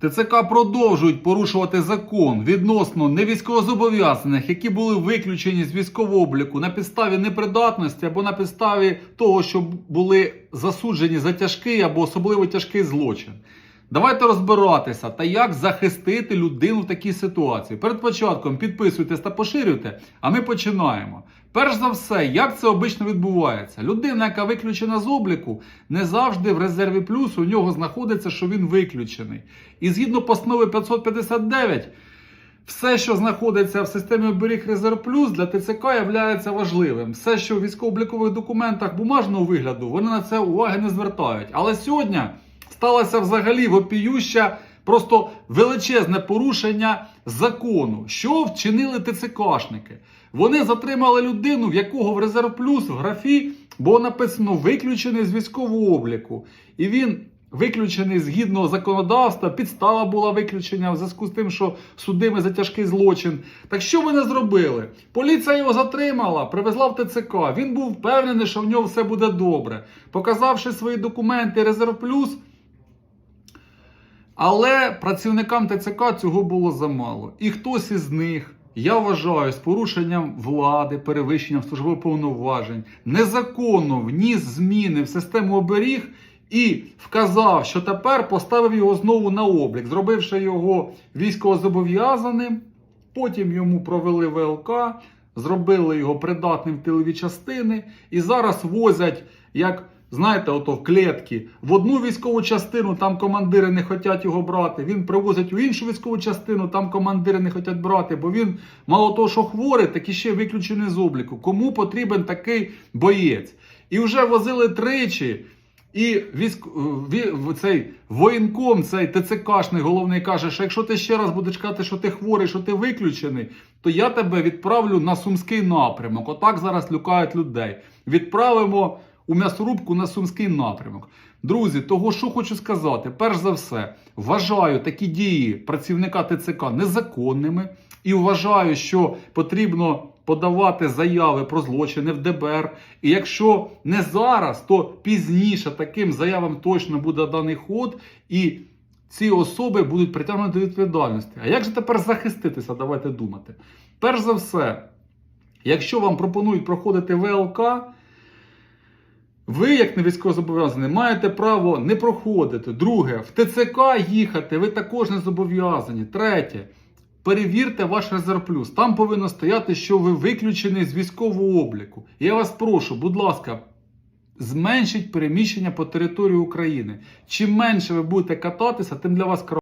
ТЦК продовжують порушувати закон відносно невійськовозобов'язаних, які були виключені з військового обліку на підставі непридатності або на підставі того, що були засуджені за тяжкий або особливо тяжкий злочин. Давайте розбиратися та як захистити людину в такій ситуації. Перед початком підписуйтесь та поширюйте, а ми починаємо. Перш за все, як це обично відбувається? Людина, яка виключена з обліку, не завжди в резерві плюс у нього знаходиться, що він виключений. І згідно постанови 559, все, що знаходиться в системі оберіг резерв плюс для ТЦК є важливим. Все, що в військово-облікових документах бумажного вигляду, вони на це уваги не звертають. Але сьогодні сталося взагалі вопіюща, просто величезне порушення закону. Що вчинили ТЦКшники? Вони затримали людину, в якого в резерв плюс в графі було написано виключений з військового обліку. І він виключений згідно законодавства, підстава була виключення в зв'язку з тим, що судимий за тяжкий злочин. Так що вони зробили? Поліція його затримала, привезла в ТЦК. Він був впевнений, що в нього все буде добре. Показавши свої документи резерв плюс. Але працівникам ТЦК цього було замало. І хтось із них, я вважаю, з порушенням влади, перевищенням службових повноважень, незаконно вніс зміни в систему оберіг і вказав, що тепер поставив його знову на облік, зробивши його військовозобов'язаним. Потім йому провели ВЛК, зробили його придатним в тилові частини і зараз возять як. Знаєте, ото в клітки. В одну військову частину там командири не хочуть його брати. Він привозить у іншу військову частину, там командири не хочуть брати, бо він мало того, що хворий, так і ще виключений з обліку. Кому потрібен такий боєць? І вже возили тричі. І військ... ві- цей воєнком, цей ТЦКшний головний каже, що якщо ти ще раз будеш казати, що ти хворий, що ти виключений, то я тебе відправлю на сумський напрямок. Отак зараз люкають людей. Відправимо у м'ясорубку на сумський напрямок. Друзі, того що хочу сказати, перш за все, вважаю такі дії працівника ТЦК незаконними і вважаю, що потрібно подавати заяви про злочини в ДБР. І якщо не зараз, то пізніше таким заявам точно буде даний ход, і ці особи будуть притягнуті до відповідальності. А як же тепер захиститися? Давайте думати. Перш за все, якщо вам пропонують проходити ВЛК. Ви, як не військовозобов'язаний, маєте право не проходити. Друге, в ТЦК їхати ви також не зобов'язані. Третє, перевірте ваш резерв плюс. Там повинно стояти, що ви виключений з військового обліку. Я вас прошу, будь ласка, зменшіть переміщення по території України. Чим менше ви будете кататися, тим для вас краще.